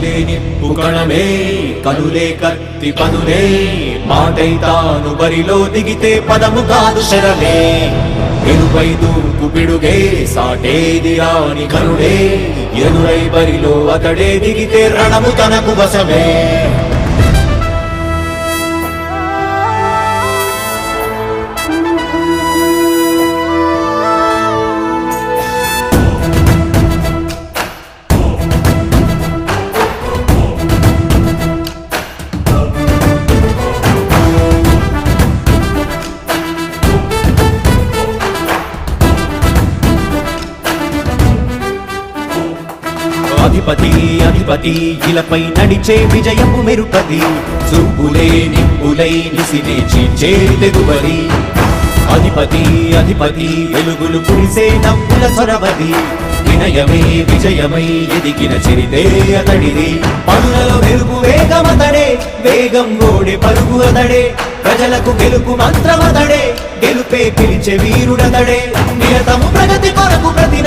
కదిలే నిప్పు కణమే కనులే కత్తి పనులే మాటై తాను బరిలో దిగితే పదము కాదు శరమే ఎనుపై దూకు పిడుగే సాటేది రాని కనుడే ఎరురై బరిలో అతడే దిగితే రణము తనకు వశమే. అధిపతి అధిపతి ఇలపై నడిచే విజయము మెరుపతి. చూపులే నిప్పులై నిసినే చీచే తెగువరి అధిపతి అధిపతి వెలుగులు కురిసే నవ్వుల సొరవది వినయమే విజయమై ఎదిగిన చరితే అతడిది. పనులలో వెలుగు వేగమతడే వేగం ఓడే పరుగు అతడే. ప్రజలకు గెలుపు మంత్రమతడే గెలుపే పిలిచే వీరుడతడే. నిరతము ప్రగతి కొరకు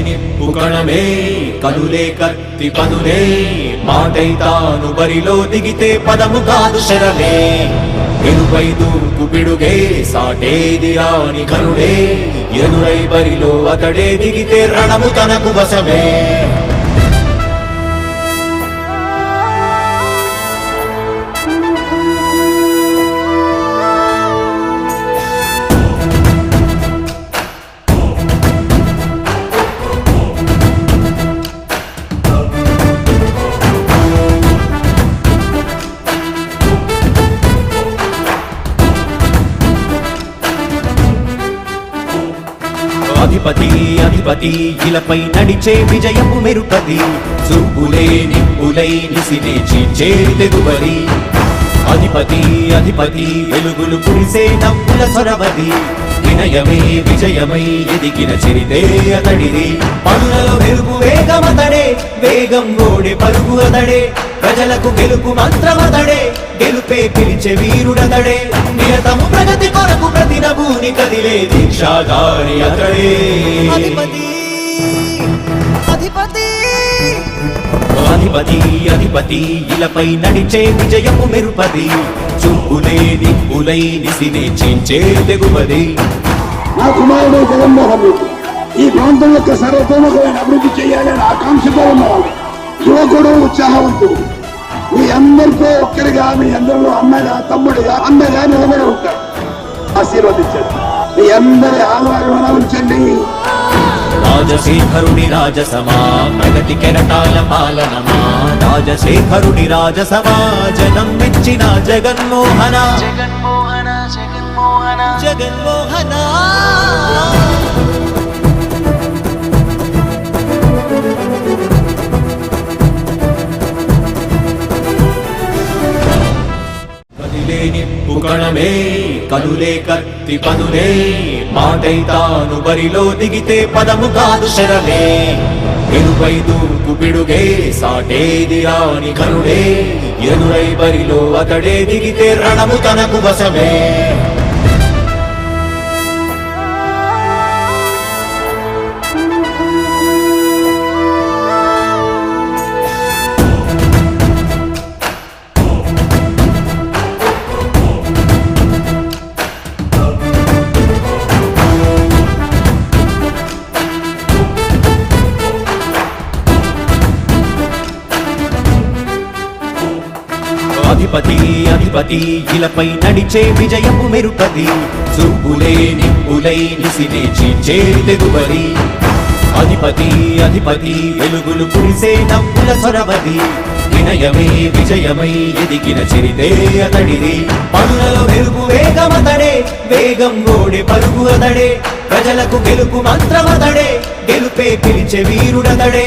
నిప్పు కణమే కనులే కత్తి పనులే మాటై తాను బరిలో దిగితే పదము కాదు శరమే ఎనుపై దూకు పిడుగే సాటేది రాని కనుడే ఎదురై బరిలో అతడే దిగితే రణము తనకు వశమే. అధిపతి అధిపతి ఇలపై నడిచే విజయము మెరుపది చూపులే నిప్పులై నిసిలేచి చీల్చే అధిపతి అధిపతి వెలుగులు కురిసే నవ్వుల సొరవది. వినయమే విజయమై ఎదిగిన చిరితే అతడిది. పనులలో వెలుగు వేగమతడే వేగం ఓడే పరుగు అతడే. ప్రజలకు గెలుపు మంత్రమతడే గెలుపే పిలిచే వీరుడతడే. నిరతము నభూని కదిలే దీక్షాధారి అతడే. అధిపతి అధిపతి. అధిపతి అధిపతి ఇలపై నడిచే విజయము మెరుపది. చూపులే దిక్కులై నిసినే చించే తెగువది. నా కుమారుడు జగన్మోహన్ రెడ్డి ఈ ప్రాంతం యొక్క సర్వతోముఖమైన అభివృద్ధి చేయాలని ఆకాంక్షతో ఉన్నవాడు. యువకుడు ఉత్సాహవంతుడు. మీ అందరితో ఒక్కరిగా మీ అందరిలో అన్నగా తమ్ముడిగా అన్నగా నిలబడి ఉంటాడు. ఆశీర్వదించండి. మీ అందరి ఉంచండి రాజశేఖరుని రాజసమా ప్రగతి కెరటాల పాలనమా? రాజశేఖరుని రాజసమా జనం మెచ్చిన జగన్మోహన? జగన్మోహన జగన్మోహన? జగన్మోహన? నిప్పు కణమే కనులే కత్తి పనులే మాటై తాను బరిలో దిగితే పదము కాదు శరమే. ఎనుపై దూకు పిడుగే సాటేది రాని కనుడే ఎదురై బరిలో అతడే దిగితే రణము తనకు వశమే. అధిపతి అధిపతి ఇలపై నడిచే విజయము మెరుపతి చూపులే నిప్పులై నిసినే చీచే తెగుబడి అధిపతి అధిపతి వెలుగులు కురిసే నవ్వుల సొరవది వినయమే విజయమై ఎదిగిన చరితే అతడిది. పనులలో వెలుగు వేగమతడే వేగం ఓడే పరుగు అతడే. ప్రజలకు గెలుపు మంత్రమతడే గెలుపే పిలిచే వీరుడతడే.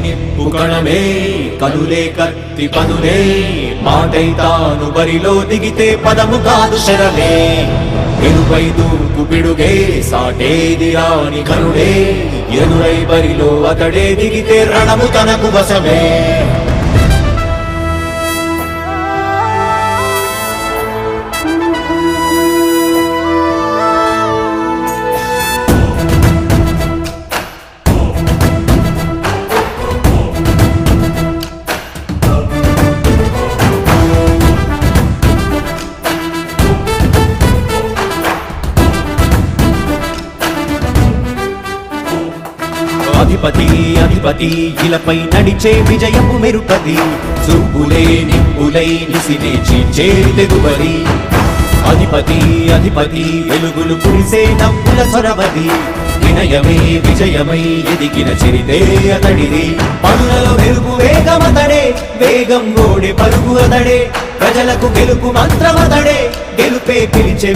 నిప్పు కణమే కనులే కత్తి పదులే మాటై తాను బరిలో దిగితే పదము కాదు శరమే. ఎనుపై దూకు పిడుగే సాటేది రాని కనుడే ఎదురై బరిలో అతడే దిగితే రణము తనకు వశమే. అధిపతి అధిపతి ఇలపై నడిచే విజయము మెరుపతి చూపులే నిప్పులై నిసినే చీల్చే తెగుబడి అధిపతి అధిపతి వెలుగులు కురిసే నవ్వుల సొరవది వినయమే విజయమై ఎదిగిన చరితే అతడిది. పనులలో వెలుగు వేగమతడే వేగం ఓడే పరుగు అతడే. ప్రజలకు గెలుపు మంత్రమతడే గెలుపే పిలిచే